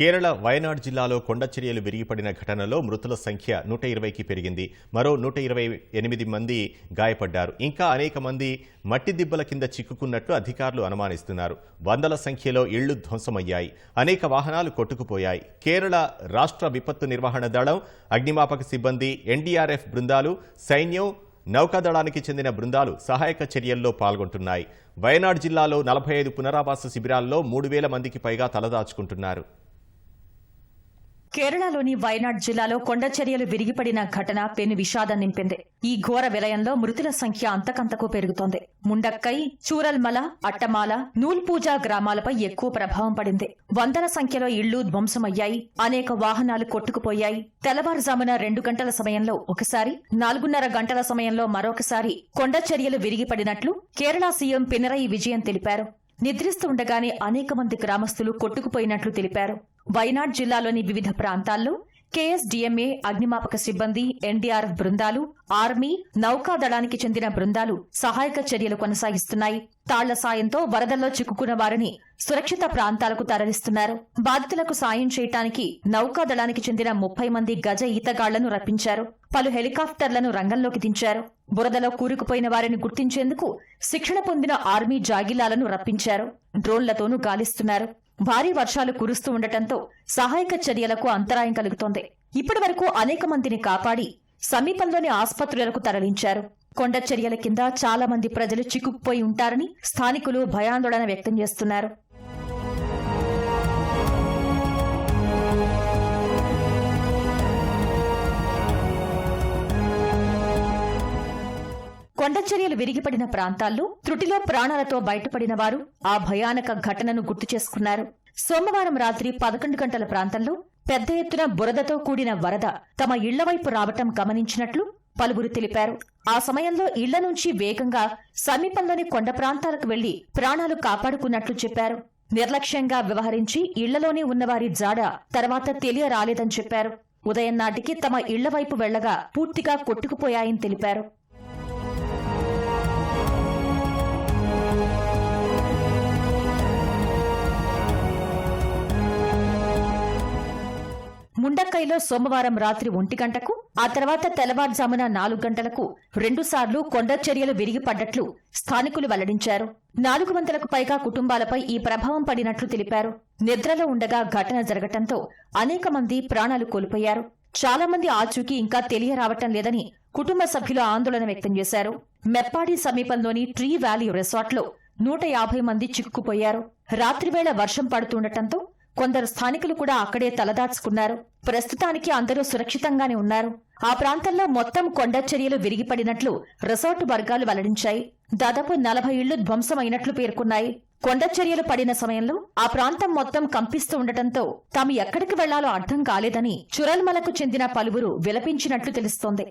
కేరళ వయనాడ్ జిల్లాలో కొండచర్యలు విరిగిపడిన ఘటనలో మృతుల సంఖ్య నూట ఇరవైకి పెరిగింది. మరో నూట ఇరవై ఎనిమిది మంది గాయపడ్డారు. ఇంకా అనేక మంది మట్టి దిబ్బల కింద చిక్కుకున్నట్లు అధికారులు అనుమానిస్తున్నారు. వందల సంఖ్యలో ఇళ్ళు ధ్వంసమయ్యాయి. అనేక వాహనాలు కొట్టుకుపోయాయి. కేరళ రాష్ట్ర విపత్తు నిర్వహణ దళం అగ్నిమాపక సిబ్బంది ఎన్డీఆర్ఎఫ్ బృందాలు సైన్యం నౌకాదళానికి చెందిన బృందాలు సహాయక చర్యల్లో పాల్గొంటున్నాయి. వయనాడ్ జిల్లాలో నలభై ఐదు పునరావాస శిబిరాల్లో మూడు వేల మందికి పైగా తలదాచుకుంటున్నారు. కేరళలోని వయనాడ్ జిల్లాలో కొండచర్యలు విరిగిపడిన ఘటన పెను విషాదం నింపింది. ఈ ఘోర విలయంలో మృతుల సంఖ్య అంతకంతకు పెరుగుతోంది. ముండక్కై చూరల్మల అట్టమాల నూల్పూజ గ్రామాలపై ఎక్కువ ప్రభావం పడింది. వందల సంఖ్యలో ఇళ్ళు ధ్వంసమయ్యాయి. అనేక వాహనాలు కొట్టుకుపోయాయి. తెల్లవారుజామున రెండు గంటల సమయంలో ఒకసారి నాలుగున్నర గంటల సమయంలో మరొకసారి కొండచర్యలు విరిగిపడినట్లు కేరళ సీఎం పినరయి విజయన్ తెలిపారు. నిద్రిస్తుండగానే అనేక మంది గ్రామస్తులు కొట్టుకుపోయినట్లు తెలిపారు. వైనాడ్ జిల్లాలోని వివిధ ప్రాంతాల్లో కేఎస్డీఎంఏ అగ్నిమాపక సిబ్బంది ఎన్డీఆర్ఎఫ్ బృందాలు ఆర్మీ నౌకాదళానికి చెందిన బృందాలు సహాయక చర్యలు కొనసాగిస్తున్నాయి. తాళ్ళ సాయంతో వరదల్లో చిక్కుకున్న వారిని సురక్షిత ప్రాంతాలకు తరలిస్తున్నారు. బాధితులకు సాయం చేయటానికి నౌకాదళానికి చెందిన ముప్పై మంది గజ ఈతగాళ్ళను రప్పించారు. పలు హెలికాప్టర్లను రంగంలోకి దించారు. బురదలో కూరుకుపోయిన వారిని గుర్తించేందుకు శిక్షణ పొందిన ఆర్మీ జాగిలాలను రప్పించారు. డ్రోన్లతోనూ గాలిస్తున్నారు. భారీ వర్షాలు కురుస్తూ ఉండటంతో సహాయక చర్యలకు అంతరాయం కలుగుతోంది. ఇప్పటి వరకు అనేక మందిని కాపాడి సమీపంలోని ఆసుపత్రులకు తరలించారు. కొండ చర్యల కింద చాలా మంది ప్రజలు చిక్కుకుపోయి ఉంటారని స్థానికులు భయాందోళన వ్యక్తం చేస్తున్నారు. కొండచర్యలు విరిగిపడిన ప్రాంతాల్లో త్రుటిలో ప్రాణాలతో బయటపడిన వారు ఆ భయానక ఘటనను గుర్తు చేసుకున్నారు. సోమవారం రాత్రి పదకొండు గంటల ప్రాంతంలో పెద్ద ఎత్తున బురదతో కూడిన వరద తమ ఇళ్ళవైపు రావటం గమనించినట్లు పలువురు తెలిపారు. ఆ సమయంలో ఇళ్ళ నుంచి వేగంగా సమీపంలోని కొండ ప్రాంతాలకు వెళ్ళి ప్రాణాలు కాపాడుకున్నట్లు చెప్పారు. నిర్లక్ష్యంగా వ్యవహరించి ఇళ్ళలోనే ఉన్నవారి జాడ తర్వాత తెలియరాలేదని చెప్పారు. ఉదయం నాటికి తమ ఇళ్ళ వైపు వెళ్ళగా పూర్తిగా కొట్టుకుపోయాయని తెలిపారు. ముంబైలో సోమవారం రాత్రి ఒంటి గంటకు ఆ తర్వాత తెల్లవారుజామున నాలుగు గంటలకు రెండుసార్లు కొండ చర్యలు విరిగిపడ్డట్లు స్థానికులు వెల్లడించారు. నాలుగు వందలకు పైగా కుటుంబాలపై ఈ ప్రభావం పడినట్లు తెలిపారు. నిద్రలో ఉండగా ఘటన జరగటంతో అనేక మంది ప్రాణాలు కోల్పోయారు. చాలా మంది ఆచూకీ ఇంకా తెలియరావటం లేదని కుటుంబ సభ్యులు ఆందోళన వ్యక్తం చేశారు. మెప్పాడి సమీపంలోని ట్రీ వ్యాలీ రిసార్ట్లో నూట యాభై మంది చిక్కుకుపోయారు. రాత్రివేళ వర్షం పడుతుండటంతో కొందరు స్థానికులు కూడా అక్కడే తలదాచుకున్నారు. ప్రస్తుతానికి అందరూ సురక్షితంగానే ఉన్నారు. ఆ ప్రాంతంలో మొత్తం కొండచర్యలు విరిగిపడినట్లు రిసార్ట్ వర్గాలు వెల్లడించాయి. దాదాపు నలభై ఇళ్ళు ధ్వంసమైనట్లు పేర్కొన్నాయి. కొండచర్యలు పడిన సమయంలో ఆ ప్రాంతం మొత్తం కంపిస్తూ ఉండటంతో తాము ఎక్కడికి వెళ్ళాలో అర్థం కాలేదని చురల్మలకు చెందిన పలువురు విలపించినట్లు తెలుస్తోంది.